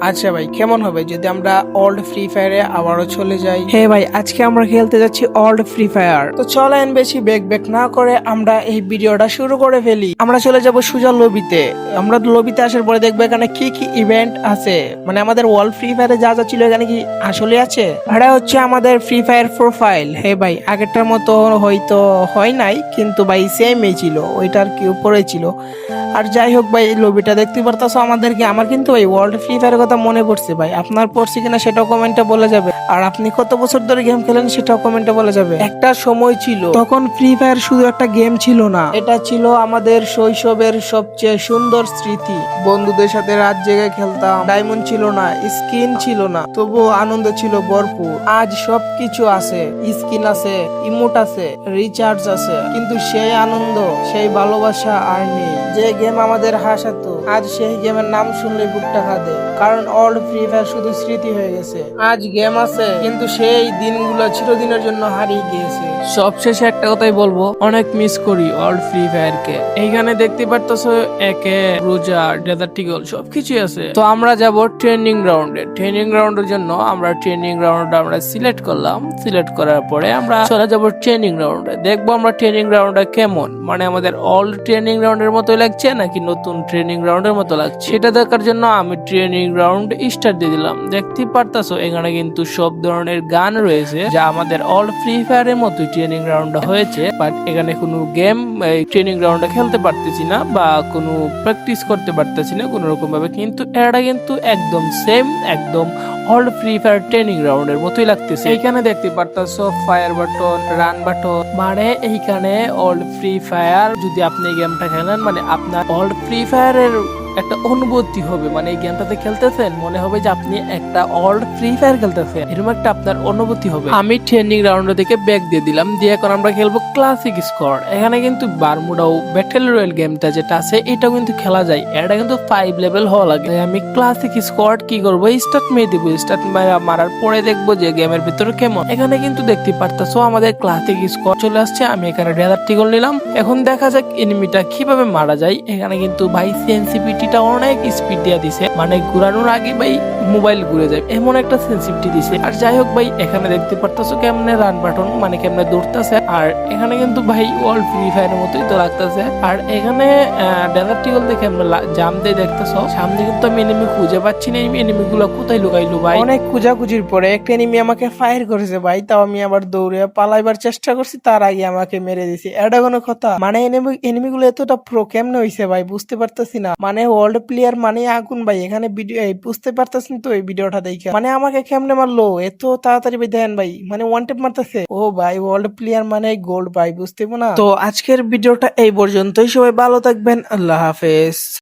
আচ্ছা ভাই কেমন হবে? যদি আমরা ওল্ড ফ্রি ফায়ারে আবারও চলে যাই। হ্যাঁ ভাই আজকে আমরা খেলতে যাচ্ছি ওল্ড ফ্রি ফায়ার তো চলেন বেশি বেক বেক না করে আমরা এই ভিডিওটা শুরু করে ফেলি। আমরা চলে যাব সুজা লবিতে। আমরা লবিতে আসার পরে দেখব এখানে কি কি ইভেন্ট আছে। মানে আমাদের ওয়ার্ল্ড ফ্রি ফায়ারে যা যা ছিল এখানে কি আসলে আছে? এটা হচ্ছে আমাদের ফ্রি ফায়ার প্রোফাইল হে ভাই আগেরটার মতো হয়তো হয় নাই কিন্তু ভাই সেমই ছিল। ওইটার কি উপরে ছিল। আর যাই হোক ভাই, এই লবিটা দেখতে পারতাছো আমাদেরকে। আমার কিন্তু ভাই ওয়ার্ল্ড ফ্রি ফায়ারের কথা মনে পড়ছে ভাই। আপনার পড়ছে কিনা সেটাও কমেন্টে বলে যাবে। আর আপনি কত বছর ধরে গেম খেলেন সেটাও কমেন্টে বলে যাবে। একটা সময় ছিল, তখন ফ্রি ফায়ার শুধু একটা গেম ছিল না। এটা ছিল আমাদের শৈশবের সবচেয়ে সুন্দর স্মৃতি। বন্ধুদের সাথে রাত জেগে খেলতাম। ডায়মন্ড ছিল না স্কিন ছিল না। তবুও আনন্দ ছিল ভরপুর। আজ সবকিছু আছে। স্কিন আছে ইমোট আছে রিচার্জ আছে। কিন্তু সেই আনন্দ, সেই ভালোবাসা আর নেই। যে গেম আমাদের হাসাতো। আজ সেই গেমের নাম শুনলে বুকটা কাঁদে। কারণ অল্ড ফ্রি ফায়ার শুধু স্মৃতি হয়ে গেছে। আজ গেম আছে, কিন্তু সেই দিনগুলো চিরদিনের জন্য হারিয়ে গিয়েছে। সবশেষে একটা কথাই বলব, অনেক মিস করি অল্ড ফ্রি ফায়ার কে এইখানে দেখতে পারতেছো একে, রোজা ডেজার্ট টিগল সবকিছুই আছে। তো আমরা যাব ট্রেনিং গ্রাউন্ডে ট্রেনিং গ্রাউন্ডের জন্য আমরা ট্রেনিং গ্রাউন্ড আমরা সিলেক্ট করলাম। সিলেক্ট করার পরে আমরা চলে যাব ট্রেনিং গ্রাউন্ডে দেখব আমরা ট্রেনিং গ্রাউন্ডটা কেমন। মানে আমাদের অল্ড ট্রেনিং গ্রাউন্ডের মতো লাগছে নাকি নতুন ট্রেনিং গ্রাউন্ডের মতো লাগছে? সেটা দেখার জন্য আমি ট্রেনিং গ্রাউন্ড স্টার্ট দিয়ে দিলাম। দেখতে পারতাছো, এখানে কিন্তু সব ধরনের গান রয়েছে যা আমাদের অল ফ্রি ফায়ারের মতো ট্রেনিং গ্রাউন্ড হয়েছে। বাট এখানে কোনো গেম ট্রেনিং গ্রাউন্ডে খেলতে পারতেছি না বা কোনো প্র্যাকটিস করতে পারতেছি না কোনো রকম ভাবে কিন্তু এটা কিন্তু একদম সেম একদম অল ফ্রি ফায়ার ট্রেনিং গ্রাউন্ডের মতোই লাগতেছে। এইখানে দেখতে পারতাছো ফায়ার বাটন রান বাটন মানে এইখানে অল ফ্রি ফায়ার যদি আপনি গেমটা খেলেন মানে আপনার অল ফ্রি ফায়ারের একটা অনুভূতি হবে। মানে এই গেমটাতে খেলতেছেন, মনে হবে যে আপনি একটা অল্ড ফ্রি ফায়ার খেলতেছেন। এরকম একটা আপনার অনুভূতি হবে। আমি ট্রেনিং রাউন্ড থেকে ব্যাক দিয়ে দিলাম। দিয়ে এখন আমরা খেলব ক্লাসিক স্কোয়াড এখানে কিন্তু বারমুডাও ব্যাটেল রয়্যাল গেমটা যেটা আছে, এটাও কিন্তু খেলা যায়। এটা কিন্তু ফাইভ লেভেল হওয়া লাগে। আমি ক্লাসিক স্কোয়াড কি করব? স্টার্ট মেয়ে দিব। স্টার্ট মারার পরে দেখব যে গেমের ভিতরে কেমন। এখানে কিন্তু দেখতে পারতাছো আমাদের ক্লাসিক স্কোয়াড চলে আসছে। আমি এখানে ডেজার টিগল নিলাম। এখন দেখা যাক এনিমিটা কীভাবে মারা যায়। এখানে কিন্তু ভাই সেন্সিভিটিটা অনেক স্পিড দিয়ে দিছে। মানে ঘুরানোর আগে ভাই মোবাইল ঘুরে যায়। এমন একটা সেন্সিভিটি দিছে। আর যাই হোক ভাই, এখানে দেখতে পারতাছো কেমনে রান বাটন মানে কেমনে দৌড়তেছে। আর এখানে কিন্তু ভাই ওয়ার্ল্ড ফ্রি ফায়ারের মতোই তো লাগতেছে। আর এখানে ডেজার্ট টিগল দেখে আমরা জাম দিয়ে দেখতেছো। সামনে কিন্তু আমি এনিমি খুঁজে পাচ্ছি না। এই এনিমি গুলো কোথায় লুকাইলো ভাই? অনেক খুঁজাখুঁজির পরে একটা এনিমি আমাকে ফায়ার করেছে ভাই। তাও আমি আবার দৌড়ে পালাইবার চেষ্টা করছি, তার আগে আমাকে মেরে দিছি। এটা কোনো কথা। মানে এনিমি এনিমি গুলো এতটা প্রো কেমনে হইছে ভাই? বুঝতে পারতেছি না। মানে ওয়ার্ল্ড প্লেয়ার মানে আগুন ভাই, এখানে ভিডিও বুঝতে পারতেছেন তো এই ভিডিওটা দেখে। মানে আমাকে কেমনে মারলো? এত তাড়াতাড়ি ভাই দেন ভাই মানে ওয়ান টেপ মারতেছে। ও ভাই ওল্ড প্লেয়ার মানে গোল্ড ভাই, বুঝতে না। তো আজকের ভিডিওটা এই পর্যন্তই। সবাই ভালো থাকবেন, আল্লাহ হাফেজ।